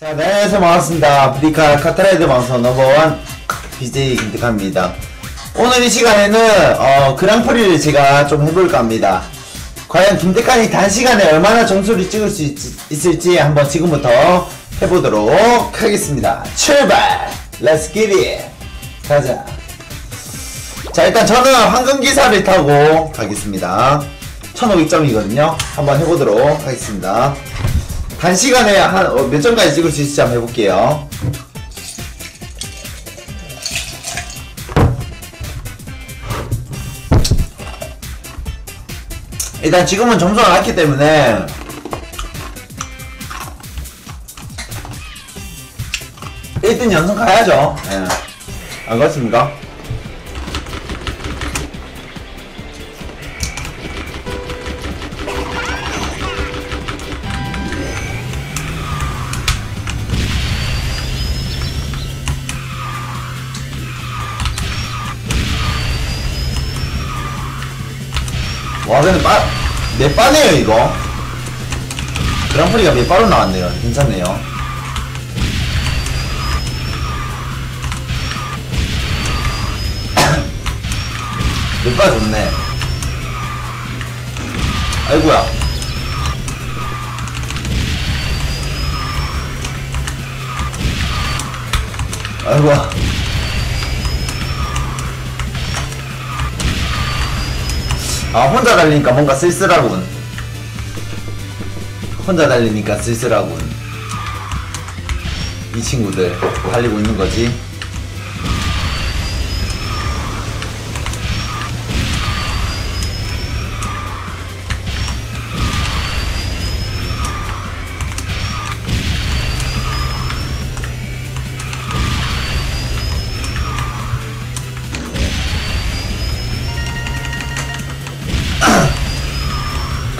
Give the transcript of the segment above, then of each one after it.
자, 네, 안녕하세요. 반갑습니다. 브리카 카트라이드 방송 넘버원 BJ 김득합니다. 오늘 이 시간에는, 어, 그랑프리를 제가 좀 해볼까 합니다. 과연 김득한이 단시간에 얼마나 점수를 찍을 수 있, 을지 한번 지금부터 해보도록 하겠습니다. 출발! Let's get it! 가자. 자, 일단 저는 황금기사를 타고 가겠습니다. 1500점이거든요. 한번 해보도록 하겠습니다. 단시간에 한 어, 몇 점까지 찍을 수 있을지 한번 해볼게요. 일단 지금은 점수가 낮기 때문에 일등 연승 가야죠. 예. 안 그렇습니까? 와 근데 빠, 몇 빠네요 이거. 그랑프리가 몇 빠로 나왔네요. 괜찮네요. 몇빠 좋네. 아이고야. 아이고야 아 혼자 달리니까 뭔가 쓸쓸하군. 혼자 달리니까 쓸쓸하군. 이 친구들 달리고 있는 거지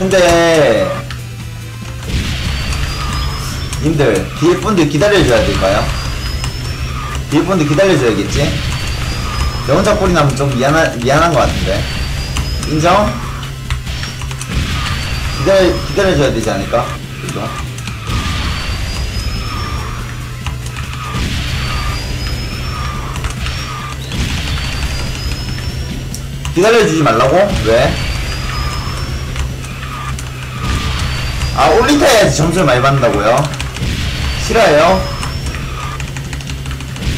근데 님들 뒤에 분들 기다려줘야 될까요? 뒤에 분들 기다려줘야겠지? 저 혼자 꼴이 나면 좀 미안한, 미안한 것 같은데 인정? 기다려, 기다려줘야 되지 않을까? 그죠? 기다려주지 말라고? 왜? 아 올리타 해야지 점수를 많이 받는다고요? 싫어요?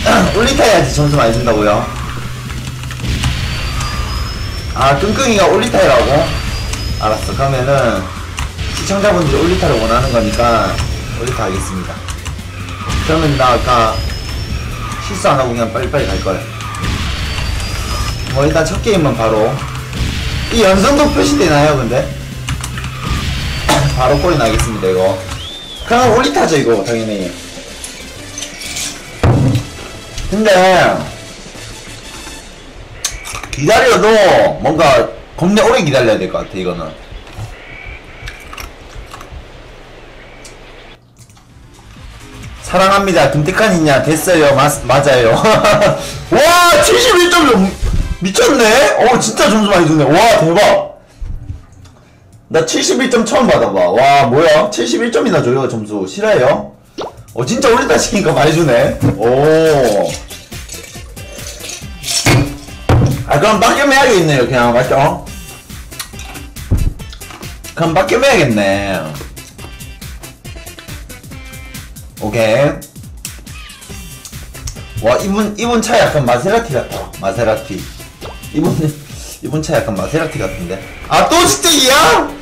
올리타 해야지 점수 많이 준다고요? 아 끙끙이가 올리타 해라고? 알았어 그러면은 시청자분들이 올리타를 원하는 거니까 올리타 하겠습니다 그러면 나 아까 실수 안 하고 그냥 빨리빨리 갈걸 뭐 일단 첫 게임은 바로 이 연성도 표시되나요 근데? 바로 꼴이 나겠습니다 이거. 그냥 올리타죠 이거 당연히. 근데 기다려도 뭔가 겁내 오래 기다려야 될 것 같아 이거는. 사랑합니다. 김태칸이냐? 됐어요. 마, 맞아요. 와 71점 미쳤네? 어 진짜 점수 많이 주네. 와 대박 나 71점 처음 받아봐. 와, 뭐야? 71점이나 줘요, 점수. 싫어요? 어, 진짜 올렸다 시키니까 많이 주네. 오. 아, 그럼 빡겸해야겠네요, 그냥, 맞죠? 그럼 빡겸해야겠네. 오케이. 와, 이분, 이분 차 약간 마세라티 같다. 마세라티. 이분, 이분 차 약간 마세라티 같은데. 아, 또 스틱이야?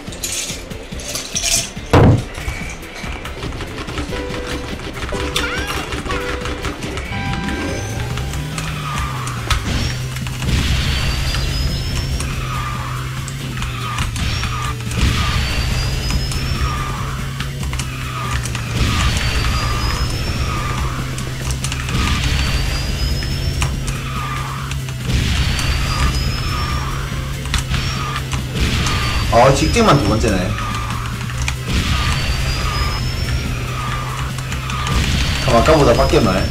어, 직진만 두 번째네. 아까보다 바뀌었나요?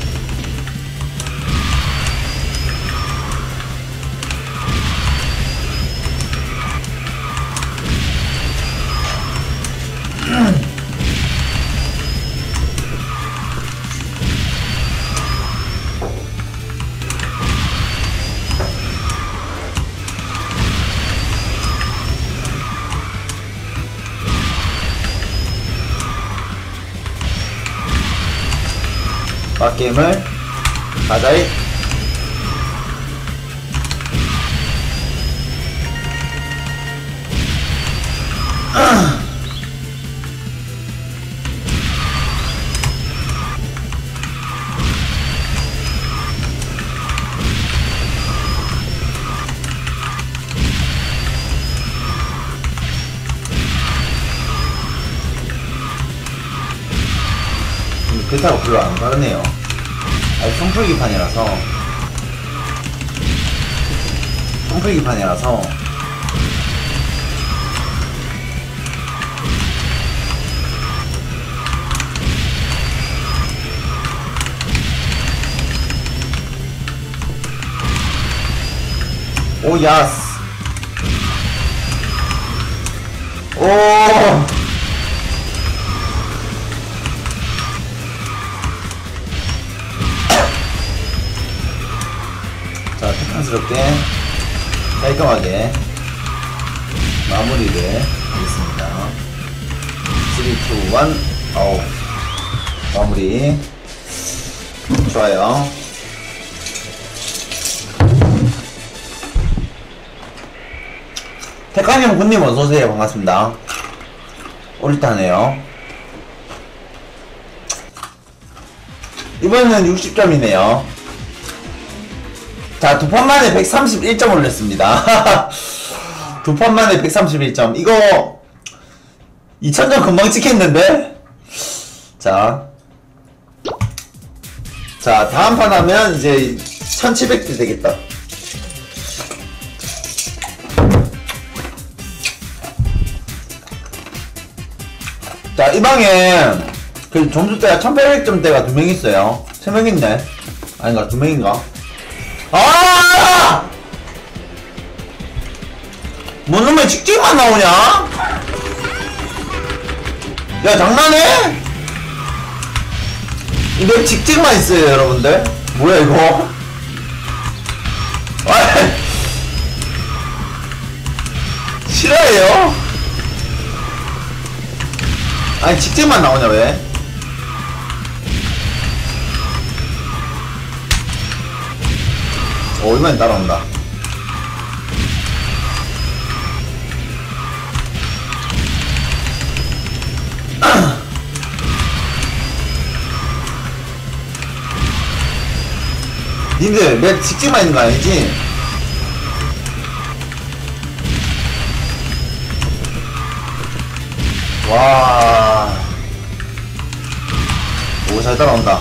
그렇다고 별로 안 다르네요. 아니, 송풀기판이라서. 송풀기판이라서. 오, 야스. 오! 자, 테크스럽게 깔끔하게 마무리를 하겠습니다. 3, 2, 1, 아우 마무리 좋아요. 택관형 군님 어서오세요. 반갑습니다. 오리타네요. 이번에는 60점이네요. 자, 두 판 만에 131점 올렸습니다. 두 판 만에 131점. 이거 2000점 금방 찍혔는데? 자. 자, 다음 판 하면 이제 1700대 되겠다. 자, 이 방에 그 점수대가 1800점대가 두 명 있어요. 세 명 있네. 아닌가, 두 명인가? 아! 뭔 놈의 직진만 나오냐? 야, 장난해? 이내 직진만 있어요, 여러분들. 뭐야, 이거? 아 싫어해요? 아니, 직진만 나오냐, 왜? 어, 얼마나 따라온다. 님들, 맵 직진만 있는 거 아니지? 와. 오, 잘 따라온다.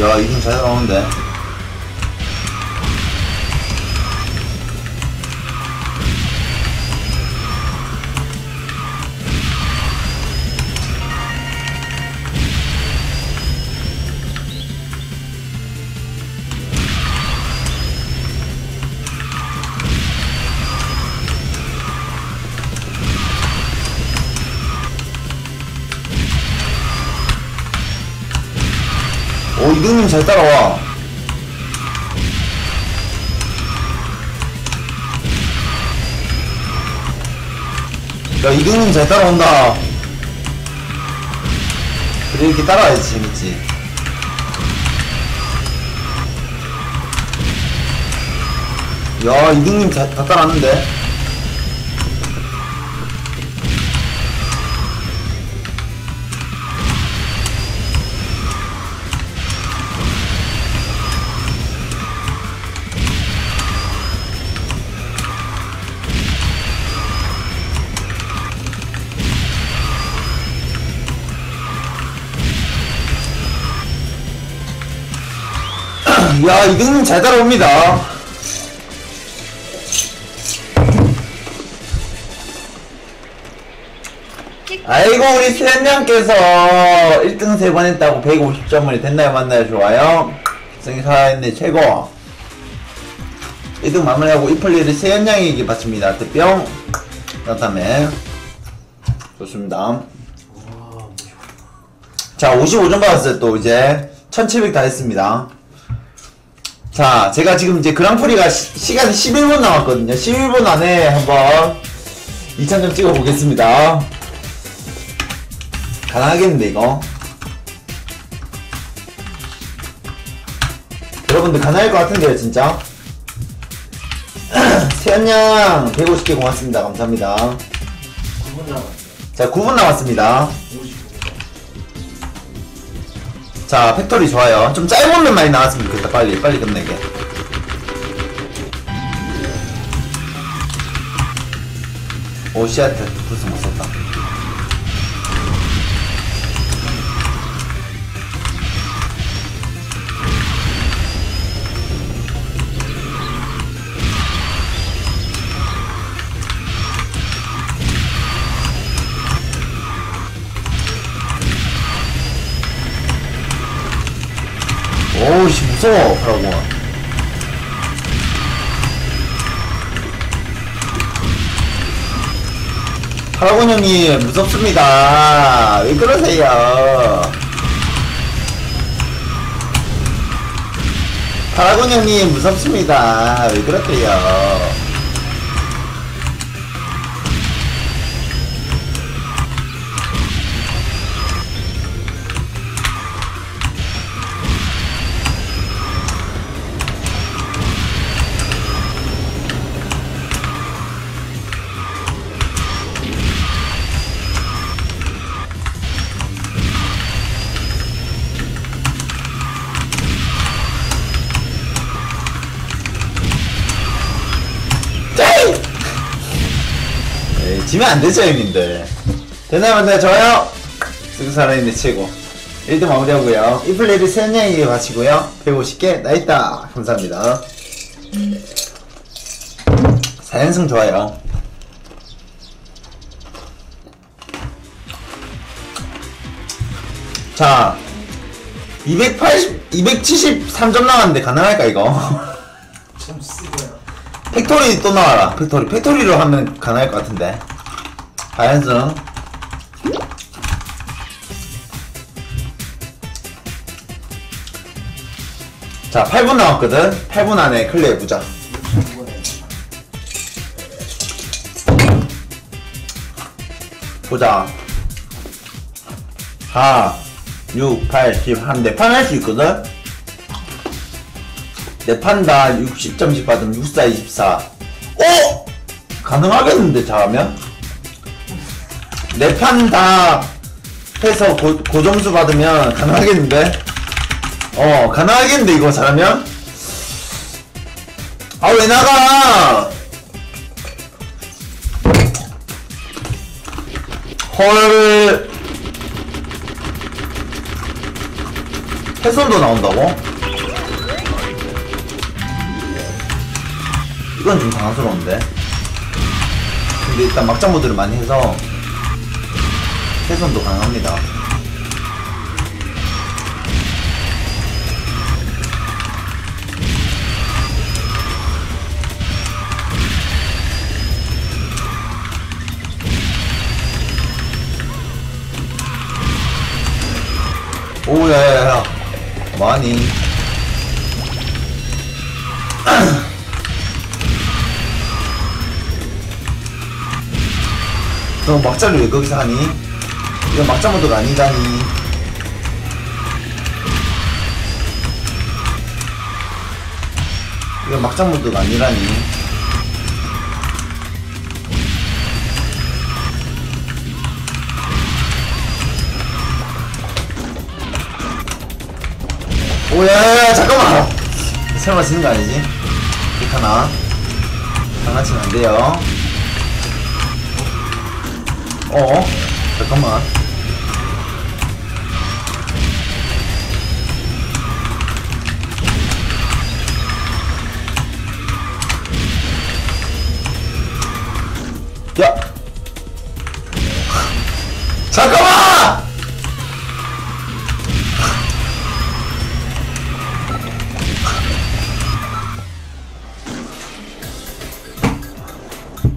야, 이분 잘 나오는데. 이등님 잘 따라와. 야, 이등님 잘 따라온다. 그래, 이렇게 따라와야지, 재밌지. 야, 이등님 다, 다 따라왔는데? 야, 이등님 잘 따라옵니다. 아이고, 우리 수현님께서 1등 3번 했다고 150점을 됐나요, 맞나요? 좋아요. 성이 살아있네, 최고. 1등 마무리하고 이플리를 세연양에게 바칩니다. 득병. 그렇다면. 좋습니다. 자, 55점 받았어요, 또 이제. 1700 다 했습니다. 자, 제가 지금 이제 그랑프리가 시, 시간이 11분 남았거든요. 11분 안에 한번 2000점 찍어 보겠습니다. 가능하겠는데 이거 여러분들 가능할 것 같은데요 진짜 세연양 150개 고맙습니다 감사합니다 9분 남았어요. 자 9분 남았습니다 59분. 자 팩토리 좋아요. 좀 짧은 면 많이 나왔으면 좋겠다. 빨리 빨리 끝내게. 오 씨앗트 벌써 못 썼다 오우씨 무서워 파라곤 파라곤 형님 무섭습니다. 왜 그러세요? 파라곤 형님 무섭습니다. 왜 그러세요 지면 안 되죠, 형님들. 되나요, 맞나요? 저요? 쓰고 살아있는 최고. 1등 마무리하고요. 이 플레이를 세연양에게 바치고요. 150개 나있다. 감사합니다. 4연승 좋아요. 자, 280, 273점 나왔는데 가능할까, 이거? 팩토리 또 나와라. 팩토리. 팩토리로 하면 가능할 것 같은데. 하연승. 자, 8분 남았거든. 8분 안에 클리어 해보자. 69분에. 보자. 4, 6, 8, 10, 한 4판 할 수 있거든? 4판 다 60점씩 받으면 64, 24. 오! 가능하겠는데, 잘하면? 4판 다 해서 고, 고점수 받으면 가능하겠는데? 어, 가능하겠는데, 이거 잘하면? 아, 왜 나가! 헐 해선도 나온다고? 이건 좀 당황스러운데 근데 일단 막장 모드를 많이 해서 해선도 가능합니다. 오야야야. 많이. 너 막자를 왜 거기서 하니? 이건 막자 모드가 아니다니. 이건 막자 모드가 아니라니. 오야야야 잠깐만! 설마 지는 거 아니지? 이렇게 하나. 장난치면 안 돼요. 어? 잠깐만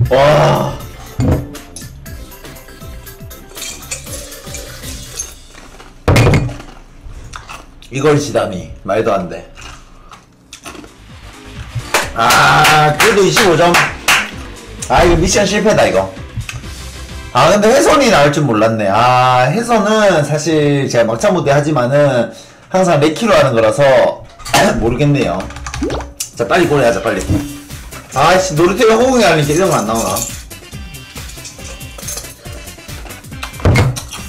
와. 이걸 지다니 말도 안 돼. 아, 그래도 25점. 아, 이거 미션 실패다 이거. 아 근데 해선이 나올 줄 몰랐네 아 해선은 사실 제가 막차 무대 하지만은 항상 레키로 하는 거라서 모르겠네요 자 빨리 고려하자 빨리 아씨 노르테가 호응이 하니까 이런 거 안 나오나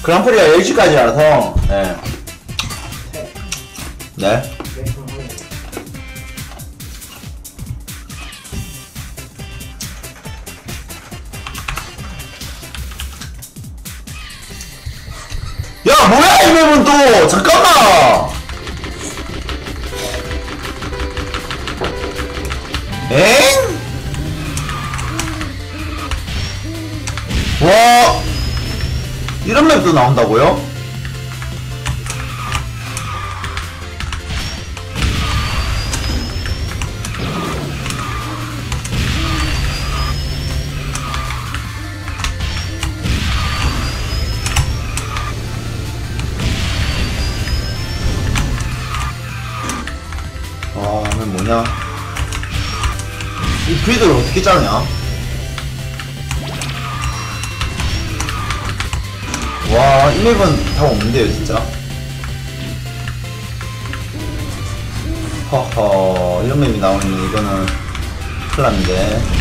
그랑프리가 10시까지라서 네. 네. 야 뭐야 이 맵은 또 잠깐만 나온다고요? 와, 맵 뭐냐? 이 브리드를 어떻게 짜냐? 와, 이 맵은 답 없는데요, 진짜. 허허, 이런 맵이 나오니 이거는 큰일 났는데.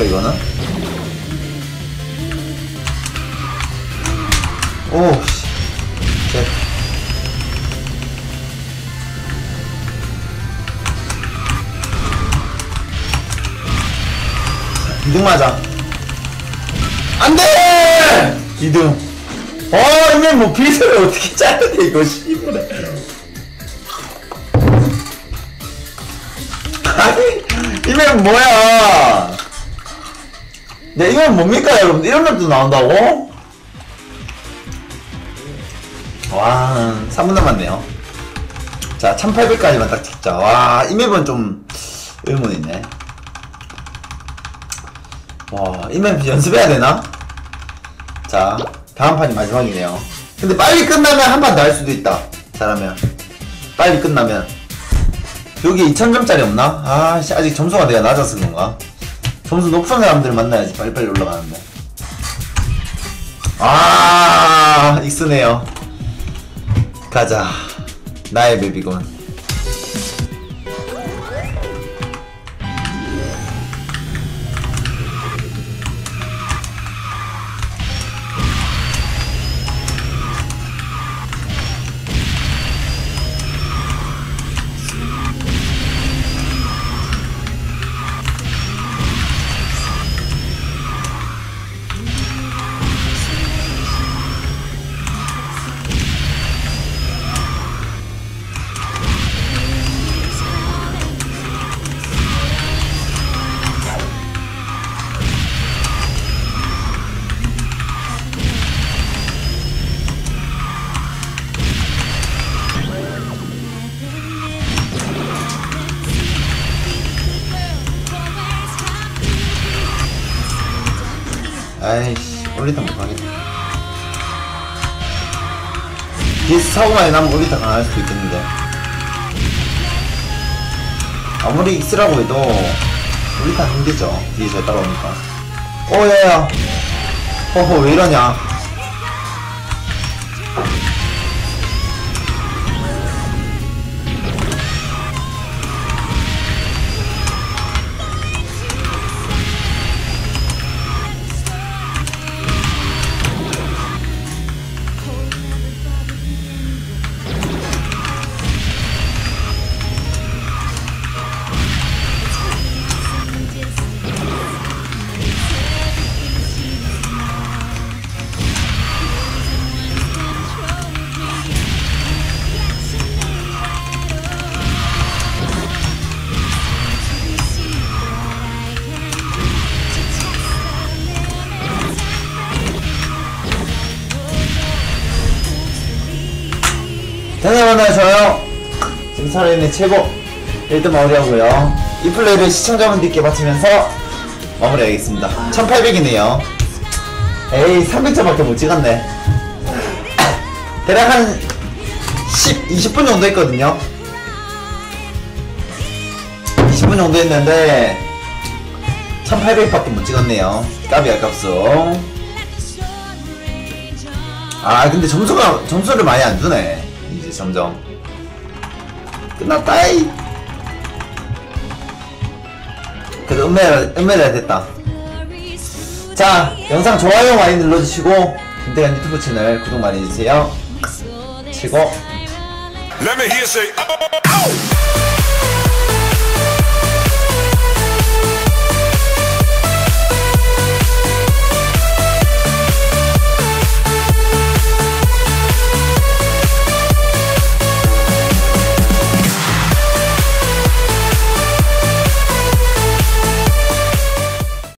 빌드가 있습니까, 이거는? 오, 씨. 셋. 기둥 맞아. 안 돼! 기둥. 어, 이게 뭐 빌드를 어떻게 짜는데, 이거, 씨부래. 아니, 이면 뭐야? 네, 이건 뭡니까, 여러분? 이런 맵도 나온다고? 와, 3분 남았네요. 자, 1800까지만 딱 찍자. 와, 이 맵은 좀 의문 있네. 와, 이 맵 연습해야 되나? 자, 다음 판이 마지막이네요. 근데 빨리 끝나면 한 판 더 할 수도 있다. 잘하면. 빨리 끝나면. 여기 2000점짜리 없나? 아, 씨, 아직 점수가 내가 낮아서 그런가? 점수 높은 사람들 만나야지 빨리빨리 올라가는데. 아, 익스네요. 가자. 나의 맵이군. 사고 많이 나면 올리타 강할 수도 있겠는데. 아무리 익스라고 해도 올리타 힘들죠. 뒤에서 따라오니까. 오, 야, 야. 허허, 왜 이러냐. 좋아요. 지금 살아있는 최고 1등 마무리하고요. 이 플레이를 시청자분들께 바치면서 마무리하겠습니다. 1800이네요. 에이 300점밖에 못 찍었네. 대략 한 10, 20분 정도 했거든요. 20분 정도 했는데 1800밖에 못 찍었네요. 까비 아깝소. 아 근데 점수가 점수를 많이 안 주네. 이제 점점 끝났다이. 그래도 은메달 은메달 됐다. 자 영상 좋아요 많이 눌러주시고 김태현 유튜브 채널 구독 많이 해주세요. 최고.